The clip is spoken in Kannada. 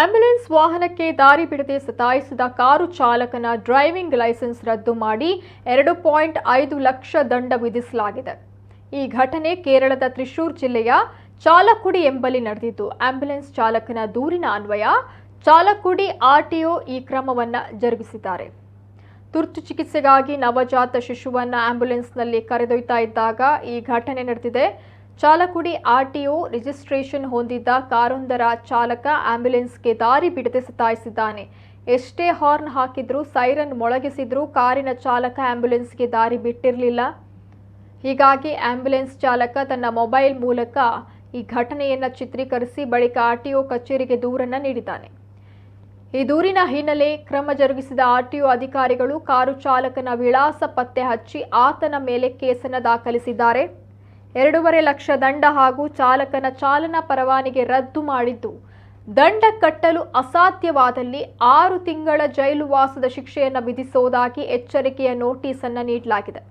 ಆಂಬ್ಯುಲೆನ್ಸ್ ವಾಹನಕ್ಕೆ ದಾರಿ ಬಿಡದೆ ಸತಾಯಿಸಿದ ಕಾರು ಚಾಲಕನ ಡ್ರೈವಿಂಗ್ ಲೈಸೆನ್ಸ್ ರದ್ದು ಮಾಡಿ ಎರಡು ಪಾಯಿಂಟ್ ಐದು ಲಕ್ಷ ದಂಡ ವಿಧಿಸಲಾಗಿದೆ. ಈ ಘಟನೆ ಕೇರಳದ ತ್ರಿಶೂರ್ ಜಿಲ್ಲೆಯ ಚಾಲಕುಡಿ ಎಂಬಲ್ಲಿ ನಡೆದಿದ್ದು ಆಂಬ್ಯುಲೆನ್ಸ್ ಚಾಲಕನ ದೂರಿನ ಅನ್ವಯ ಚಾಲಕುಡಿ ಆರ್ಟಿಒ ಈ ಕ್ರಮವನ್ನು ಜರುಗಿಸಿದ್ದಾರೆ. ತುರ್ತು ಚಿಕಿತ್ಸೆಗಾಗಿ ನವಜಾತ ಶಿಶುವನ್ನು ಆಂಬ್ಯುಲೆನ್ಸ್ನಲ್ಲಿ ಕರೆದೊಯ್ತಾ ಇದ್ದಾಗ ಈ ಘಟನೆ ನಡೆದಿದೆ. ಚಾಲಕುಡಿ ಆರ್ಟಿಒ ರಿಜಿಸ್ಟ್ರೇಷನ್ ಹೊಂದಿದ್ದ ಕಾರೊಂದರ ಚಾಲಕ ಆಂಬ್ಯುಲೆನ್ಸ್ಗೆ ದಾರಿ ಬಿಡದೆ ಸತಾಯಿಸಿದ್ದಾನೆ. ಎಷ್ಟೇ ಹಾರ್ನ್ ಹಾಕಿದ್ರೂ ಸೈರನ್ ಮೊಳಗಿಸಿದ್ರೂ ಕಾರಿನ ಚಾಲಕ ಆಂಬ್ಯುಲೆನ್ಸ್ಗೆ ದಾರಿ ಬಿಟ್ಟಿರಲಿಲ್ಲ. ಹೀಗಾಗಿ ಆಂಬ್ಯುಲೆನ್ಸ್ ಚಾಲಕ ತನ್ನ ಮೊಬೈಲ್ ಮೂಲಕ ಈ ಘಟನೆಯನ್ನು ಚಿತ್ರೀಕರಿಸಿ ಬಳಿಕ ಆರ್ಟಿಒ ಕಚೇರಿಗೆ ದೂರನ್ನು ನೀಡಿದ್ದಾನೆ. ಈ ದೂರಿನ ಹಿನ್ನೆಲೆ ಕ್ರಮ ಜರುಗಿಸಿದ ಆರ್ಟಿಒ ಅಧಿಕಾರಿಗಳು ಕಾರು ಚಾಲಕನ ವಿಳಾಸ ಪತ್ತೆ ಹಚ್ಚಿ ಆತನ ಮೇಲೆ ಕೇಸನ್ನು ದಾಖಲಿಸಿದ್ದಾರೆ. ಎರಡೂವರೆ ಲಕ್ಷ ದಂಡ ಹಾಗೂ ಚಾಲಕನ ಚಾಲನಾ ಪರವಾನಿಗೆ ರದ್ದು ಮಾಡಿದ್ದು. ದಂಡ ಕಟ್ಟಲು ಅಸಾಧ್ಯವಾದಲ್ಲಿ ಆರು ತಿಂಗಳ ಜೈಲುವಾಸದ ಶಿಕ್ಷೆಯನ್ನು ವಿಧಿಸುವುದಾಗಿ ಎಚ್ಚರಿಕೆಯ ನೋಟಿಸ್ ಅನ್ನು ನೀಡಲಾಗಿದೆ.